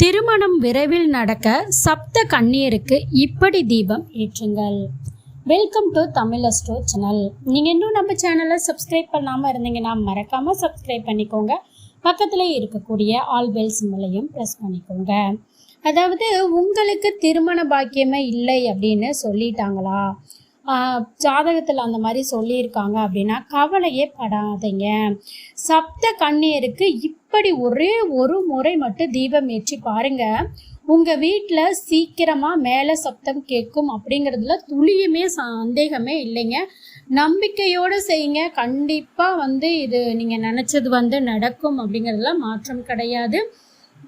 திருமணம் விரைவில் நடக்க சப்த கண்ணீருக்கு இப்படி தீபம் ஏற்றுங்கள். Welcome to Tamil astro channel நீங்கள் இன்னும் நம்ம சேனலை சப்ஸ்கிரைப் பண்ணாமல் இருந்தீங்கன்னா மறக்காமல் சப்ஸ்கிரைப் பண்ணிக்கோங்க. பக்கத்தில் இருக்கக்கூடிய ஆல் பெல் சிம்பிளையும் ப்ரெஸ் பண்ணிக்கோங்க. அதாவது உங்களுக்கு திருமண பாக்கியமே இல்லை அப்படின்னு சொல்லிட்டாங்களா? ஜாதகத்தில் அந்த மாதிரி சொல்லியிருக்காங்க அப்படின்னா கவலையே படாதீங்க. சப்த கண்ணீருக்கு இப்படி ஒரே ஒரு முறை மட்டும் தீபம் ஏற்றி பாருங்க. உங்க வீட்டில் சீக்கிரமா மேலே சப்தம் கேட்கும் அப்படிங்கிறதுல துளியுமே சந்தேகமே இல்லைங்க. நம்பிக்கையோடு செய்யுங்க. கண்டிப்பாக வந்து இது நீங்கள் நினச்சது வந்து நடக்கும் அப்படிங்கிறதுல மாற்றம் கிடையாது.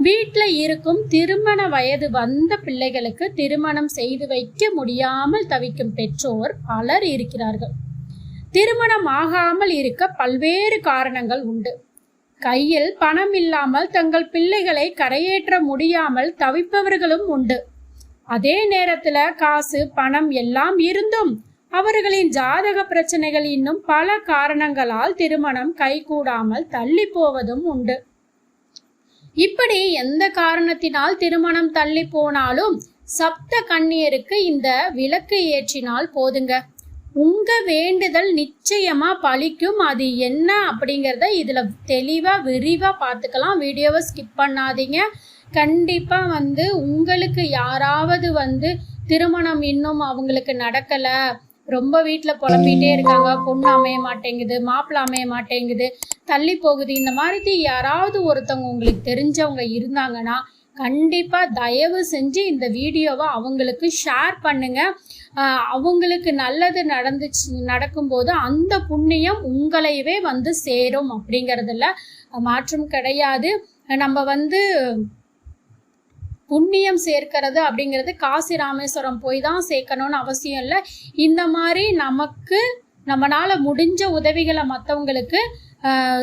வீட்டில் இருக்கும் திருமண வயது வந்த பிள்ளைகளுக்கு திருமணம் செய்து வைக்க முடியாமல் தவிக்கும் பெற்றோர் பலர் இருக்கிறார்கள். திருமணம் ஆகாமல் இருக்க பல்வேறு காரணங்கள் உண்டு. கையில் பணம் இல்லாமல் தங்கள் பிள்ளைகளை கரையேற்ற முடியாமல் தவிப்பவர்களும் உண்டு. அதே நேரத்துல காசு பணம் எல்லாம் இருந்தும் அவர்களின் ஜாதக பிரச்சனைகள் இன்னும் பல காரணங்களால் திருமணம் கைகூடாமல் தள்ளி போவதும் உண்டு. இப்படி எந்த காரணத்தினால் திருமணம் தள்ளி போனாலும் சப்த கண்ணியருக்கு இந்த விளக்கு ஏற்றினால் போதுங்க. உங்க வேண்டுதல் நிச்சயமா பழிக்கும். அது என்ன அப்படிங்கிறத இதுல தெளிவா விரிவா பார்த்துக்கலாம் வீடியோவை ஸ்கிப் பண்ணாதீங்க. கண்டிப்பா வந்து உங்களுக்கு யாராவது வந்து திருமணம் இன்னும் அவங்களுக்கு நடக்கல. ரொம்ப வீட்டில் புலம்பிகிட்டே இருக்காங்க. பொண்ணு அமைய மாட்டேங்குது மாப்பிள்ள அமைய மாட்டேங்குது தள்ளி போகுது. இந்த மாதிரி யாராவது ஒருத்தவங்க உங்களுக்கு தெரிஞ்சவங்க இருந்தாங்கன்னா கண்டிப்பாக தயவு செஞ்சு இந்த வீடியோவை அவங்களுக்கு ஷேர் பண்ணுங்க. அவங்களுக்கு நல்லது நடந்துச்சு நடக்கும்போது அந்த புண்ணியம் உங்களையவே வந்து சேரும் அப்படிங்கிறதுல மாற்றம் கிடையாது. நம்ம வந்து புண்ணியம் சேர்க்கிறது அப்படிங்கிறது காசி ராமேஸ்வரம் போய் தான் சேர்க்கணும்னு அவசியம் இல்லை. இந்த மாதிரி நமக்கு நம்மளால் முடிஞ்ச உதவிகளை மற்றவங்களுக்கு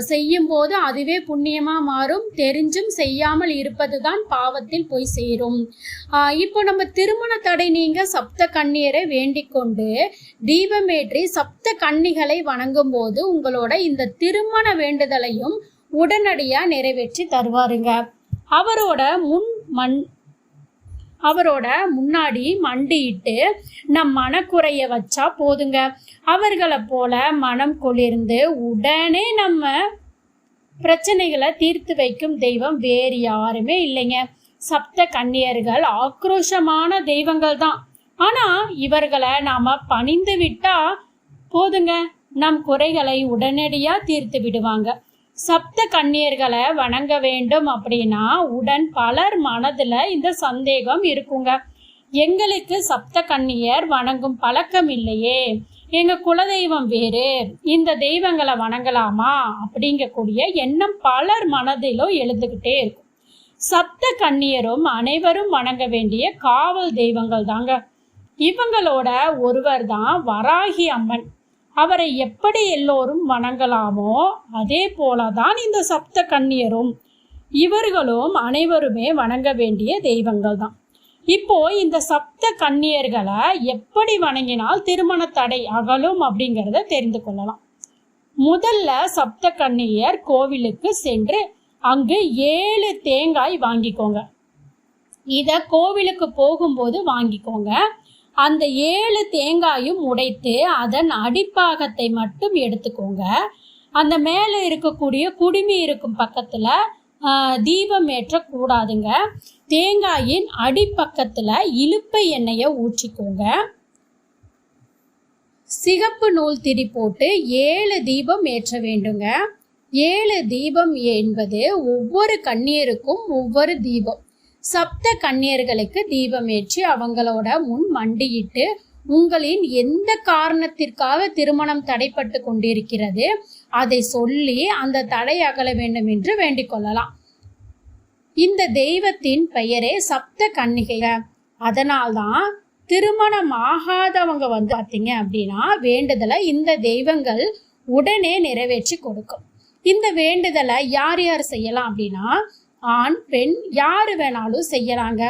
செய்யும் போது அதுவே புண்ணியமாக மாறும். தெரிஞ்சும் செய்யாமல் இருப்பது தான் பாவத்தில் போய் சேரும். இப்போ நம்ம திருமண தடை நீங்க சப்த கண்ணீரை வேண்டிக் கொண்டு தீபமேற்றி சப்த கன்னிகளை வணங்கும் போது உங்களோட இந்த திருமண வேண்டுதலையும் உடனடியாக நிறைவேற்றி தருவாருங்க. அவரோட முன் மண் அவரோட முன்னாடி மண்டியிட்டு நம் மனக்குறைய வச்சா போதுங்க. அவர்களை போல மனம் குளிர்ந்து உடனே நம்ம பிரச்சனைகளை தீர்த்து வைக்கும் தெய்வம் வேறு யாருமே இல்லைங்க. சப்த கன்னியர்கள் ஆக்ரோஷமான தெய்வங்கள் தான். ஆனா இவர்களை நாம பணிந்து விட்டா போதுங்க. நம் குறைகளை உடனடியா தீர்த்து விடுவாங்க. சப்த கண்ணியர்களை வணங்க வேண்டும் அப்படின்னா உடன் பலர் மனதில் இந்த சந்தேகம் இருக்குங்க. எங்களுக்கு சப்த கண்ணியர் வணங்கும் பழக்கம் இல்லையே. எங்கள் குலதெய்வம் வேறு. இந்த தெய்வங்களை வணங்கலாமா? அப்படிங்கக்கூடிய எண்ணம் பலர் மனதிலும் எழுந்துக்கிட்டே இருக்கும். சப்த கண்ணியரும் அனைவரும் வணங்க வேண்டிய காவல் தெய்வங்கள் தாங்க. இவங்களோட ஒருவர் தான் வராகி அம்மன். அவரை எப்படி எல்லோரும் வணங்கலாமோ அதே போலதான் இந்த சப்த கண்ணியரும் இவர்களும் அனைவருமே வணங்க வேண்டிய தெய்வங்கள் தான் இப்போ இந்த சப்த கண்ணியர்களை எப்படி வணங்கினால் திருமண தடை அகலும் அப்படிங்கிறத தெரிந்து கொள்ளலாம். முதல்ல சப்த கண்ணியர் கோவிலுக்கு சென்று அங்கு ஏழு தேங்காய் வாங்கிக்கோங்க. இத கோவிலுக்கு போகும்போது வாங்கிக்கோங்க. அந்த ஏழு தேங்காயும் உடைத்து அதன் அடிப்பாகத்தை மட்டும் எடுத்துக்கோங்க. அந்த மேலே இருக்கக்கூடிய குடுமி இருக்கும் பக்கத்தில் தீபம் ஏற்றக்கூடாதுங்க. தேங்காயின் அடிப்பக்கத்தில் இழுப்பை எண்ணெயை ஊற்றிக்கோங்க. சிகப்பு நூல் திரி போட்டு ஏழு தீபம் ஏற்ற வேண்டுங்க. ஏழு தீபம் என்பது ஒவ்வொரு கண்ணீருக்கும் ஒவ்வொரு தீபம். சப்த கன்னியர்களுக்கு தீபம் ஏற்றி அவங்களோட முன் மண்டியிட்டு உங்களின் எந்த காரணத்திற்காக திருமணம் தடைப்பட்டு கொண்டிருக்கிறது அதை சொல்லி அந்த தடை அகல வேண்டும் என்று வேண்டிக் கொள்ளலாம். இந்த தெய்வத்தின் பெயரே சப்த கன்னிகைக அதனால்தான் திருமணம் ஆகாதவங்க வந்து பார்த்தீங்க அப்படின்னா வேண்டுதலை இந்த தெய்வங்கள் உடனே நிறைவேற்றி கொடுக்கும். இந்த வேண்டுதலை யார் யார் செய்யலாம் அப்படின்னா ஆண் பெண் யார் வேணாலும் செய்யறாங்க.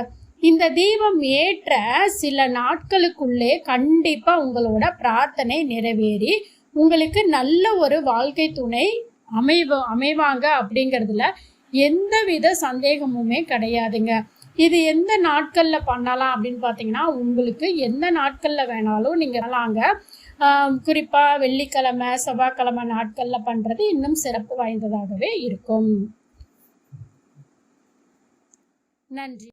இந்த தீபம் ஏற்ற சில நாட்களுக்குள்ளே கண்டிப்பாக உங்களோட பிரார்த்தனை நிறைவேறி உங்களுக்கு நல்ல ஒரு வாழ்க்கை துணை அமைவ அமைவாங்க அப்படிங்கிறதுல எந்தவித சந்தேகமுமே கிடையாதுங்க. இது எந்த நாட்களில் பண்ணலாம் அப்படின்னு பார்த்தீங்கன்னா உங்களுக்கு எந்த நாட்களில் வேணாலும் நீங்கள் பண்ணலாங்க. குறிப்பாக வெள்ளிக்கிழமை செவ்வாய்க்கிழமை நாட்களில் பண்ணுறது இன்னும் சிறப்பு வாய்ந்ததாகவே இருக்கும். நன்றி